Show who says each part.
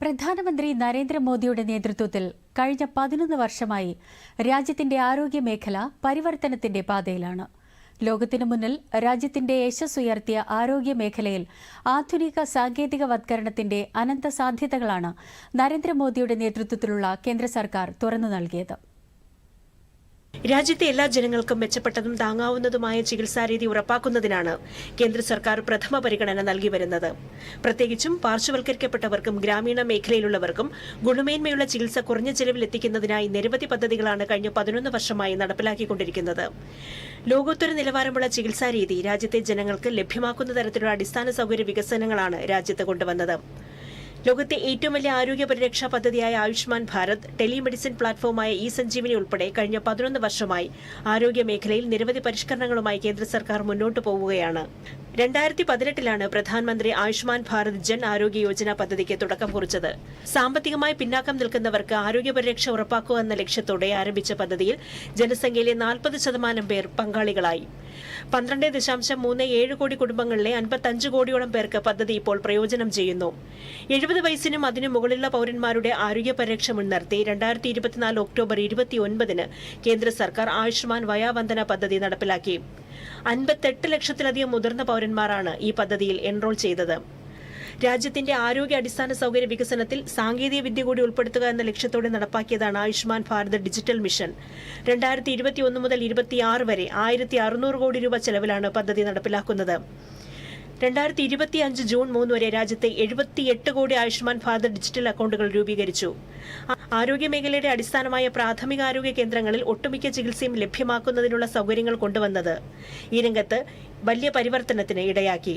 Speaker 1: പ്രധാനമന്ത്രി നരേന്ദ്രമോദിയുടെ നേതൃത്വത്തിൽ കഴിഞ്ഞ പതിനൊന്ന് വർഷമായി രാജ്യത്തിന്റെ ആരോഗ്യ മേഖല പരിവർത്തനത്തിന്റെ പാതയിലാണ്. ലോകത്തിനു മുന്നിൽ രാജ്യത്തിന്റെ യശസ്സുയർത്തിയ ആരോഗ്യ മേഖലയിൽ ആധുനിക സാങ്കേതികവത്കരണത്തിന്റെ അനന്ത സാധ്യതകളാണ് നരേന്ദ്രമോദിയുടെ നേതൃത്വത്തിലുള്ള കേന്ദ്ര സർക്കാർ തുറന്നു നൽകിയത്.
Speaker 2: രാജ്യത്തെ എല്ലാ ജനങ്ങൾക്കും മെച്ചപ്പെട്ടതും താങ്ങാവുന്നതുമായ ചികിത്സാരീതി ഉറപ്പാക്കുന്നതിനാണ് കേന്ദ്ര സർക്കാർ പ്രഥമ പരിഗണന നൽകി വരുന്നത്. പ്രത്യേകിച്ചും പാർശ്വവൽക്കരിക്കപ്പെട്ടവർക്കും ഗ്രാമീണ മേഖലയിലുള്ളവർക്കും ഗുണമേന്മയുള്ള ചികിത്സ കുറഞ്ഞ ചെലവിൽ എത്തിക്കുന്നതിനായി നിരവധി പദ്ധതികളാണ് കഴിഞ്ഞ പതിനൊന്ന് വർഷമായി നടപ്പിലാക്കിക്കൊണ്ടിരിക്കുന്നത്. ലോകോത്തര നിലവാരമുള്ള ചികിത്സാരീതി രാജ്യത്തെ ജനങ്ങൾക്ക് ലഭ്യമാക്കുന്ന തരത്തിലുള്ള അടിസ്ഥാന സൗകര്യ വികസനങ്ങളാണ് രാജ്യത്ത് കൊണ്ടുവന്നത്. ലോകത്തെ ഏറ്റവും വലിയ ആരോഗ്യ പരിരക്ഷാ പദ്ധതിയായ ആയുഷ്മാൻ ഭാരത് ടെലിമെഡിസിൻ പ്ലാറ്റ്ഫോമായ ഇ സഞ്ജീവനി ഉൾപ്പെടെ കഴിഞ്ഞ പതിനൊന്ന് വർഷമായി ആരോഗ്യ മേഖലയിൽ നിരവധി പരിഷ്കരണങ്ങളുമായി കേന്ദ്ര സർക്കാർ മുന്നോട്ട് പോവുകയാണ്. രണ്ടായിരത്തി പതിനെട്ടിലാണ് പ്രധാനമന്ത്രി ആയുഷ്മാൻ ഭാരത് ജൻ ആരോഗ്യ യോജന പദ്ധതിക്ക് തുടക്കം കുറിച്ചത്. സാമ്പത്തികമായി പിന്നാക്കം നിൽക്കുന്നവർക്ക് ആരോഗ്യ പരിരക്ഷ ഉറപ്പാക്കുക എന്ന ലക്ഷ്യത്തോടെ ആരംഭിച്ച പദ്ധതിയിൽ ജനസംഖ്യയിലെ നാൽപ്പത് ശതമാനം പേർ പങ്കാളികളായി. പന്ത്രണ്ട് ദശാംശം മൂന്ന് ഏഴ് കോടി കുടുംബങ്ങളിലെ അൻപത്തഞ്ച് കോടിയോളം പേർക്ക് പദ്ധതി ഇപ്പോൾ പ്രയോജനം ചെയ്യുന്നു. എഴുപത് വയസ്സിനും അതിനു മുകളിലുള്ള പൌരന്മാരുടെ ആരോഗ്യ പരിരക്ഷ മുൻനിർത്തി രണ്ടായിരത്തി ഇരുപത്തിനാല് ഒക്ടോബർ ഇരുപത്തിയൊൻപതിന് കേന്ദ്ര സർക്കാർ ആയുഷ്മാൻ വയാവന്ദന പദ്ധതി നടപ്പിലാക്കി. അൻപത്തെട്ട് ലക്ഷത്തിലധികം മുതിർന്ന പൌരന്മാരാണ് ഈ പദ്ധതിയിൽ എൻറോൾ ചെയ്തത്. രാജ്യത്തിന്റെ ആരോഗ്യ അടിസ്ഥാന സൗകര്യ വികസനത്തിൽ സാങ്കേതിക വിദ്യ കൂടി ഉൾപ്പെടുത്തുക എന്ന ലക്ഷ്യത്തോടെ നടപ്പാക്കിയതാണ് ആയുഷ്മാൻ ഭാരത് ഡിജിറ്റൽ മിഷൻ. രണ്ടായിരത്തി ഇരുപത്തിയൊന്ന് മുതൽ ഇരുപത്തിയാറ് വരെ ആയിരത്തി അറുന്നൂറ് കോടി രൂപ ചെലവിലാണ് പദ്ധതി നടപ്പിലാക്കുന്നത്. രണ്ടായിരത്തി ഇരുപത്തി അഞ്ച് ജൂൺ മൂന്ന് വരെ രാജ്യത്തെ എഴുപത്തിയെട്ട് കോടി ആയുഷ്മാൻ ഭാരത് ഡിജിറ്റൽ അക്കൗണ്ടുകൾ രൂപീകരിച്ചു. ആരോഗ്യമേഖലയുടെ ആരോഗ്യ മേഖലയുടെ അടിസ്ഥാനമായ പ്രാഥമിക ആരോഗ്യ കേന്ദ്രങ്ങളിൽ ഒട്ടുമിക്ക ചികിത്സയും ലഭ്യമാക്കുന്നതിനുള്ള സൗകര്യങ്ങൾ കൊണ്ടുവന്നത് ഈ രംഗത്ത് വലിയ പരിവർത്തനത്തിന് ഇടയാക്കി.